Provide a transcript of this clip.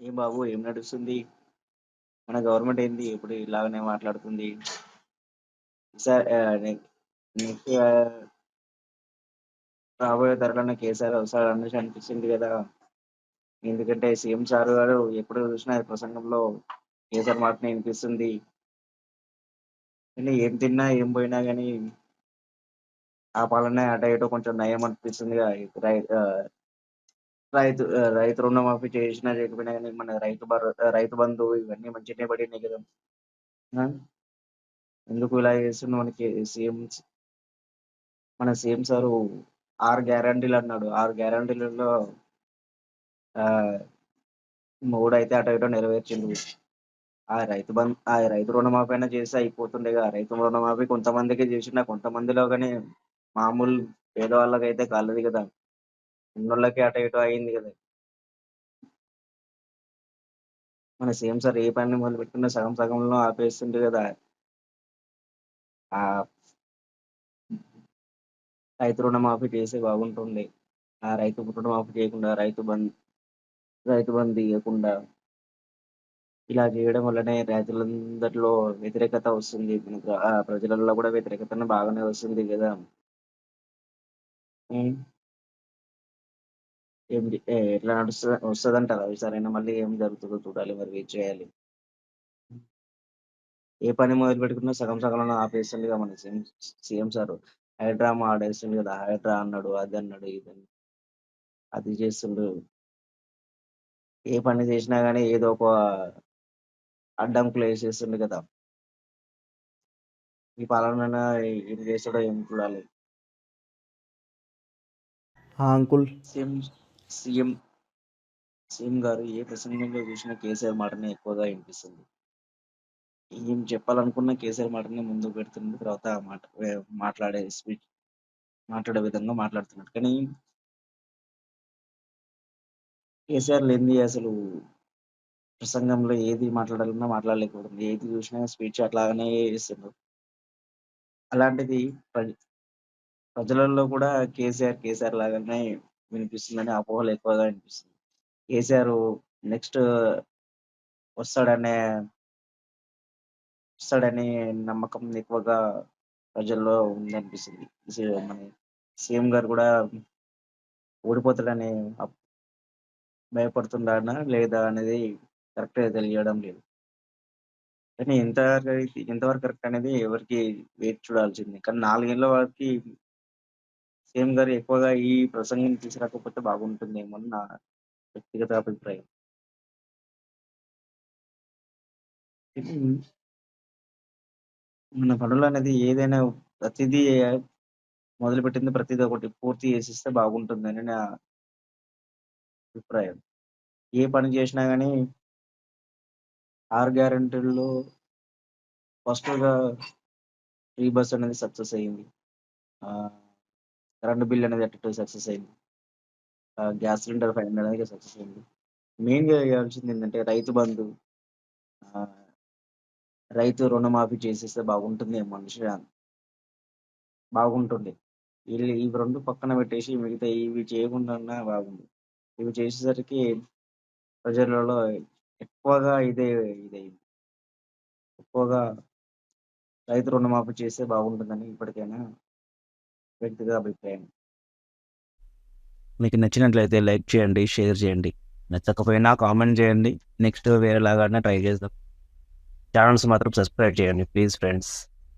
ఏం బాబు ఏం నడుస్తుంది? మన గవర్నమెంట్ ఏంది ఎప్పుడు ఇలాగనే మాట్లాడుతుంది? సార్ నెక్స్ట్ రాబోయే తరాలన కేసీఆర్ వస్తాడనేసి అనిపిస్తుంది కదా ఎందుకంటే సీఎం సార్ గారు ఎప్పుడు చూసినా ప్రసంగంలో కేసీఆర్ మాటనే వినిపిస్తుంది కానీ ఏం తిన్నా, ఏం పోయినా కానీ ఆ పాలనే అటు ఇటో కొంచెం నయం అనిపిస్తుందిగా. రైతు ఆహ్, రైతు రుణమాఫీ చేసినా చేయకపోయినా గాని మన రైతు భరో రైతు బంధు ఇవన్నీ మంచిగనే పడినాయి గదా! ఆ! ఎందుకు ఇలా చేస్తుండు మనకి సీఎం స్ మన సీఎం సారు 6 గ్యారంటీలన్నాడు. 6 గ్యారంటీలలో ఆహ్, మూడైతే అటో ఇటో నెరవేర్చిండు. ఆ రైతు బంద్ ఆ రైతు రుణమాఫీ అయినా చేస్తే అయిపోతుండేగా. రైతు రుణమాఫీ కొంతమందికే చేసిండు. ఆ కొంతమందిలో గాని మామూలు పేదవాళ్ళకైతే కాలేదు గదా! ఎన్నోళ్ళకి అటు ఇటు అయింది కదా. మన సీఎం సార్ ఏ పని పెట్టుకున్న సగం సగంలో ఆపేస్తుంది కదా. ఆ రైతు రుణమాఫీ చేస్తే బాగుంటుంది. ఆ రైతు రుణమాఫీ చేయకుండా రైతు బంద్ రైతు బంద్ ఇవ్వకుండా ఇలా చేయడం వల్లనే రైతులందరిలో వ్యతిరేకత వస్తుంది. ఆ ప్రజలలో కూడా వ్యతిరేకతను బాగానే వస్తుంది కదా. ఎట్లా నడుస్తద వస్తదంటారా ఈసారైనా మళ్ళీ ఏం జరుగుతదో చూడాలి మరి వెయిట్ చేయాలి. ఏ పని మొదలుపెట్టుకున్నా సగం సగంలోనే ఆపేస్తుండుగా మన సీఎం సీఎం సారు. హైడ్రా ఆడేస్తుండు గదా! హైడ్రా అన్నాడు, అదన్నాడు, ఇదన్నాడు. అది చేస్తుండు. ఏ పని చేసినా గాని ఏదో ఒక అడ్డంకులేసేస్తుండు గదా! ఈ పాలనన ఏం చేస్తాడో ఏమో చూడాలి. అంకుల్. సీఎం సీఎం సీఎం గారు ఏ ప్రసంగంలో చూసినా కేసీఆర్ మాటనే ఎక్కువగా వినిపిస్తుంది ఏం చెప్పాలనుకున్న కేసీఆర్ మాటనే ముందుకు పెడుతుండు. తర్వాత మాట మాట్లాడే స్పీచ్ మాట్లాడే విధంగా మాట్లాడుతున్నాడు. కానీ కేసీఆర్ లేనిది అసలు ప్రసంగంలో ఏది మాట్లాడాలన్నా మాట్లాడలేకపోతుంది ఏది చూసినా స్పీచ్ అట్లాగనే ఇస్తుండు. అలాంటిది ప్రజ ప్రజలలో కూడా కేసీఆర్, కేసీఆర్ లాగానే వినిపిస్తుందని అపోహలు ఎక్కువగా వినిపిస్తుంది. కేసీఆర్ నెక్స్ట్ వస్తాడనే వస్తాడనే నమ్మకం ఎక్కువగా ప్రజల్లో ఉందనిపిస్తుంది. మన సీఎం గారు కూడా ఓడిపోతాడని అప్ భయపడుతున్నాడా? లేదా? అనేది కరెక్ట్‌గా తెలియడం లేదు. కానీ ఇంతవరకు వరకైతే ఎంతవరకు కరెక్ట్ అనేది ఎవరికి వేచి చూడాల్సింది కానీ 4 ఏళ్ళ వరకి సీఎం గారు ఎక్కువగా ఈ ప్రసంగం తీసుకురాకపోతే బాగుంటుందేమో అని నా వ్యక్తిగత అభిప్రాయం. మన పనులు అనేది ఏదైనా ప్రతిదీ మొదలుపెట్టింది ప్రతిదీ ఒకటి పూర్తి చేసిస్తే బాగుంటుందని నా అభిప్రాయం. ఏ పని చేసినా కానీ ఆరు గ్యారంటీల్లో ఫస్ట్‌గా ఫ్రీ బస్ అనేది సక్సెస్ అయింది. కరెంట్ బిల్ అనేది ఎట్టెటో సక్సెస్ అయింది. గ్యాస్ సిలిండర్ 500 అనేది సక్సెస్ అయింది. మెయిన్‌గా చేయాల్సిందేంటంటే రైతు బంధు రైతు రుణమాఫీ చేసేస్తే బాగుంటుంది మనిషి బాగుంటుంది. వీళ్ళు ఇవి రెండు పక్కన పెట్టేసి మిగతా ఇవి చేయకుండా బాగుంది ఇవి చేసేసరికి ప్రజలలో ఎక్కువగా ఇదే ఇదైంది ఎక్కువగా రైతు రుణమాఫీ చేస్తే బాగుంటుందని ఇప్పటికైనా వ్యక్తిగత అభిప్రాయం. మీకు నచ్చినట్లయితే లైక్ చేయండి, షేర్ చేయండి. నచ్చకపోయినా కామెంట్ చేయండి. నెక్స్ట్ వేరేలాగానే ట్రై చేద్దాం. ఛానల్స్ మాత్రం సబ్స్క్రైబ్ చేయండి ప్లీజ్ ఫ్రెండ్స్.